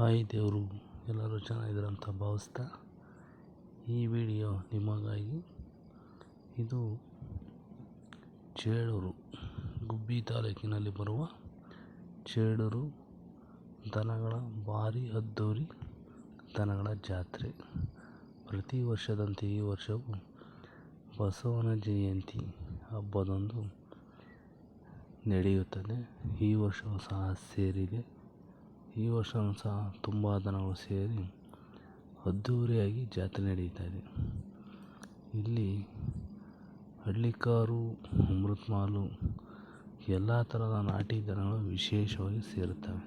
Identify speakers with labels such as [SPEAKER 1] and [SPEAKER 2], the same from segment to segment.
[SPEAKER 1] Hi ದೇವರು, ಎಲ್ಲರೂ ಚೆನ್ನಾಗಿದ್ದೀರ ಅಂತ ಭಾವಿಸ್ತಾ ಈ ವಿಡಿಯೋ ನಿಮಗಾಗಿ. ಇದು ಚೇಳೂರು, ಗುಬ್ಬಿ ತಾಲೂಕಿನಲ್ಲಿ ಬರುವ ಚೇಳೂರು ದನಗಳ ಭಾರಿ ಅದ್ದೂರಿ ದನಗಳ ಜಾತ್ರೆ. ಪ್ರತಿ ವರ್ಷದಂತೆ ಈ ವರ್ಷವೂ ಬಸವನ ಜಯಂತಿ ಹಬ್ಬದಂದು ನಡೆಯುತ್ತದೆ. ಈ ವರ್ಷವೂ ಸಹ ಸೇರಿದೆ. ಈ ವರ್ಷವೂ ಸಹ ತುಂಬ ದನಗಳು ಸೇರಿ ಅದ್ದೂರಿಯಾಗಿ ಜಾತ್ರೆ ನಡೀತಾ ಇದೆ. ಇಲ್ಲಿ ಹಳ್ಳಿಕಾರು, ಅಮೃತಮಾಲು ಎಲ್ಲ ಥರದ ನಾಟಿ ದನಗಳು ವಿಶೇಷವಾಗಿ ಸೇರುತ್ತವೆ.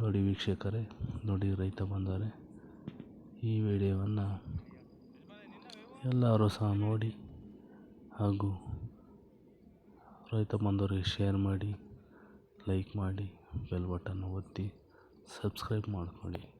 [SPEAKER 1] ನೋಡಿ ವೀಕ್ಷಕರೇ, ನೋಡಿ ರೈತ ಬಂದವರೇ, ಈ ವಿಡಿಯೋವನ್ನು ಎಲ್ಲರೂ ಸಹ ನೋಡಿ ಹಾಗೂ ರೈತ ಬಂದವರಿಗೆ ಶೇರ್ ಮಾಡಿ ಲೈಕ್ ಮಾಡಿ. ಬೆಲ್ ಬಟನ್ ಒತ್ತಿ ಸಬ್ಸ್ಕ್ರೈಬ್ ಮಾಡ್ಕೊಳ್ಳಿ.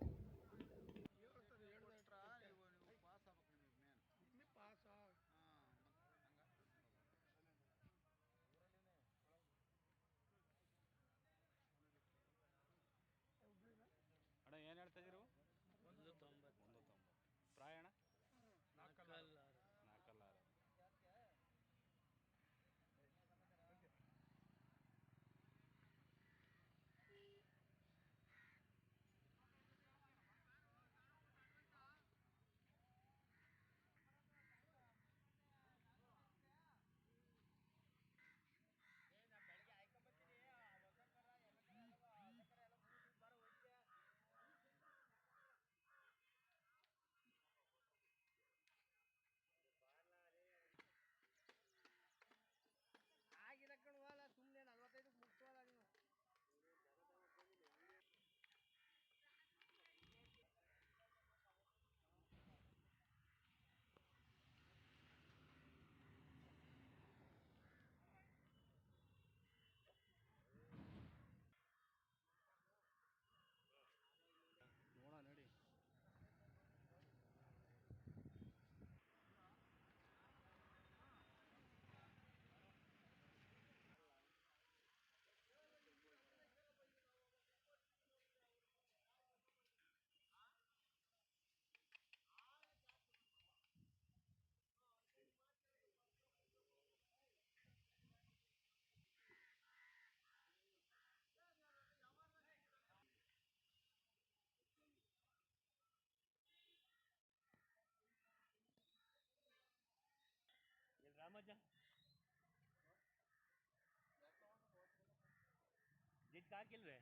[SPEAKER 2] ಜಿಟ್ಗೆ ಹಾಕಿಲ್ವೇ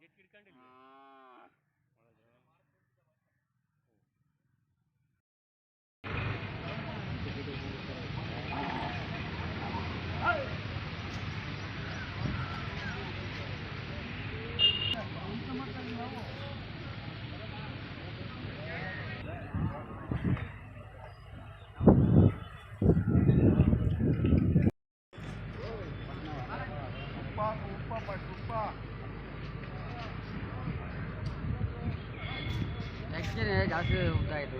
[SPEAKER 2] ಹಿಡ್ಕೊಂಡಿಲ್ವೇ?
[SPEAKER 3] ಆ್ಯಕ್ಚುಲಿ ಜಾಸ್ತಿ ಉದ್ದ ಆಯಿತು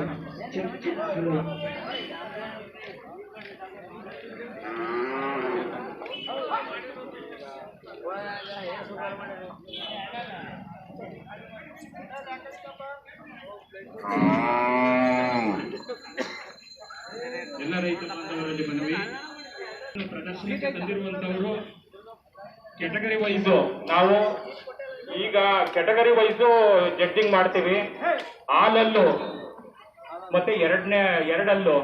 [SPEAKER 4] ಎಲ್ಲ ರೈತ ಬಾಂಧವರಲ್ಲಿ ಮನವಿ. ಪ್ರದರ್ಶನಕ್ಕೆ ತಂದಿರುವಂತವರು ಕೆಟಗರಿ ವೈಸ್ ನಾವು
[SPEAKER 5] ಈಗ ಕೆಟಗರಿ ವೈಸು ಜಡ್ಜಿಂಗ್ ಮಾಡ್ತೀವಿ. ಹಾಲಲ್ಲು ಮತ್ತೆ ಎರಡನೇ, ಎರಡಲ್ಲೂ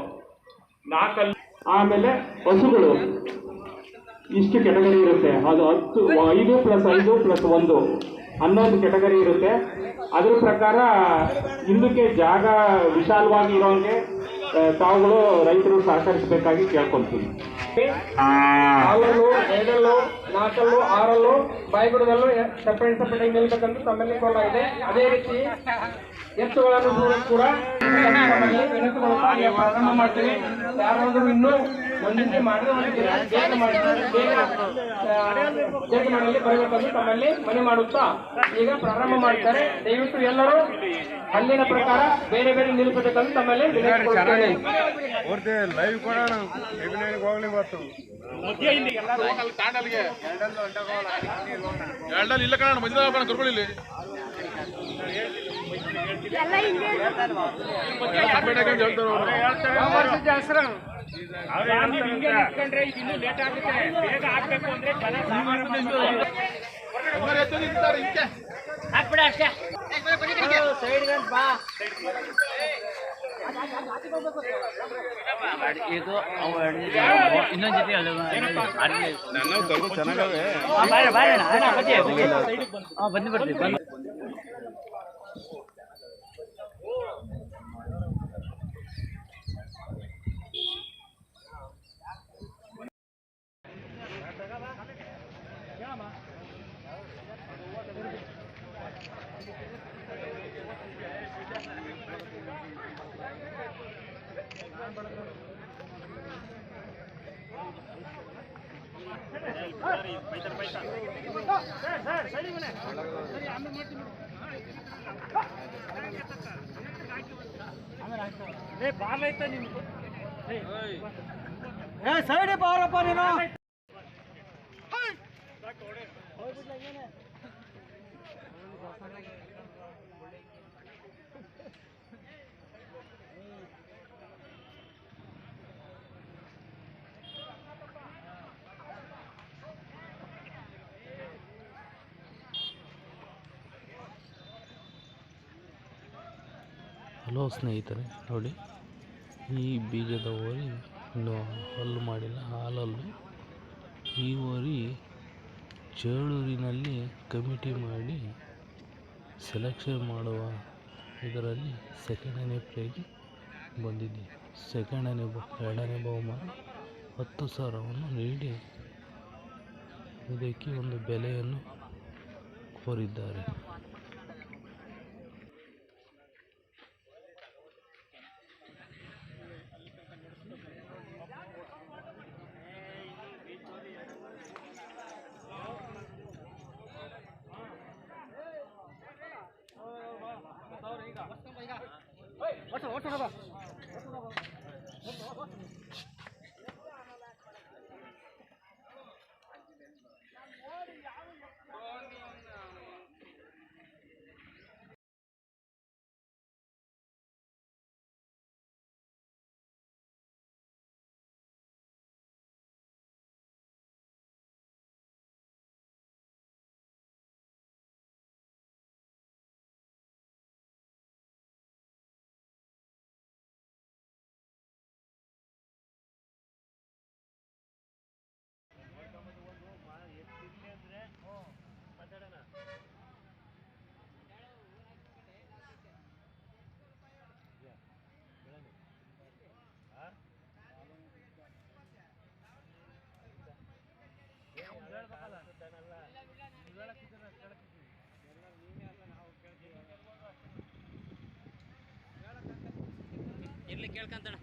[SPEAKER 5] ನಾಲ್ಕಲ್ಲು ಆಮೇಲೆ ಹಸುಗಳು. ಇಷ್ಟು ಕೆಟಗರಿ ಇರುತ್ತೆ. ಅದು ಹತ್ತು ಐದು ಪ್ಲಸ್ ಐದು ಪ್ಲಸ್ ಒಂದು. ಹನ್ನೊಂದು ಕೆಟಗರಿ ಇರುತ್ತೆ. ಅದ್ರ ಪ್ರಕಾರ ಹಿಂದಕ್ಕೆ ಜಾಗ ವಿಶಾಲವಾಗಿ ಇರೋಂಗೆ ತಾವುಗಳು ರೈತರು ಸಹಕರಿಸಬೇಕಾಗಿ ಕೇಳ್ಕೊಳ್ತೀವಿ ನಾಲ್ಕಲ್ಲು, ಆರಲ್ಲೂ, ಬಾಯಿಗುಡದಲ್ಲೂ ಸಪ್ರೇಟ್ ಸಪರೇಟ್ ನಿಲ್ಬೇಕಂತ ತಮ್ಮಲ್ಲಿ ಕೋಲಾಗಿದೆ ಅದೇ ರೀತಿ ಎತ್ತುಗಳನ್ನು ಕೂಡ ಪ್ರಾರಂಭ ಮಾಡ್ತೀವಿ. ಯಾರಾದರೂ ಇನ್ನೂ ಒಂದಿಂತೆ ಮಾಡಿದ್ರೆ ಬೇಗ ಜಡ್ಜ್ ಬರಬೇಕಂತ ತಮ್ಮಲ್ಲಿ ಮನೆ ಮಾಡುತ್ತಾ? ಈಗ ಪ್ರಾರಂಭ ಮಾಡ್ತಾರೆ. ದಯವಿಟ್ಟು ಎಲ್ಲರೂ ಅಲ್ಲಿನ ಪ್ರಕಾರ ಬೇರೆ ಬೇರೆ ನಿಲ್ಬೇಕಂತ ತಮ್ಮಲ್ಲಿ
[SPEAKER 6] ಲೈವ್ ಕೊಡೋಣ.
[SPEAKER 2] ಎರಡಲ್ಲಿ ಇಲ್ಲ ಕಣ ಮಧ್ಯದ ಕಣ ಕರ್ಕೊಳ್ಳಿ ಇಲ್ಲಿ ಸಪ್ರೇಟ್ ಆಗಿ ಬಾ ಅವ್ರು. ಎಲ್ಲರೂ ಎತ್ತು ನಿಂತಾರೆ ಹಿಂಗೆ.
[SPEAKER 3] ಇದು ಅವು ಇನ್ನೊಂದು ಜೊತೆ
[SPEAKER 2] ನನ್ನ ಕರ್ಕೊಂಡು ಚೆನ್ನಾಗವೆ
[SPEAKER 3] ಬನ್ನಿ ಬರ್ತೀವಿ ಬನ್ನಿ
[SPEAKER 1] ಹಲೋ ಸ್ನೇಹಿತರೆ, ನೋಡಿ. ಈ ಬೀಜದ ಹೋರಿ ಇನ್ನು ಹಲ್ಲು ಮಾಡಿಲ್ಲ, ಹಾಲಲ್ಲು. ಈ ಹೋರಿ ಚೇಳೂರಿನಲ್ಲಿ ಕಮಿಟಿ ಮಾಡಿ ಸೆಲೆಕ್ಷನ್ ಮಾಡುವ ಇದರಲ್ಲಿ ಸೆಕೆಂಡನೇ ಪ್ರೈಜ್ ಬಂದಿದೆ. ಸೆಕೆಂಡನೇ ಎರಡನೇ ಬಹುಮಾನ. ಹತ್ತು ಸಾವಿರವನ್ನು ನೀಡಿ ಇದಕ್ಕೆ ಒಂದು ಬೆಲೆಯನ್ನು ಕೋರಿದ್ದಾರೆ.
[SPEAKER 3] ちょっ。ಕೇಳ್ಕೊಂತಣ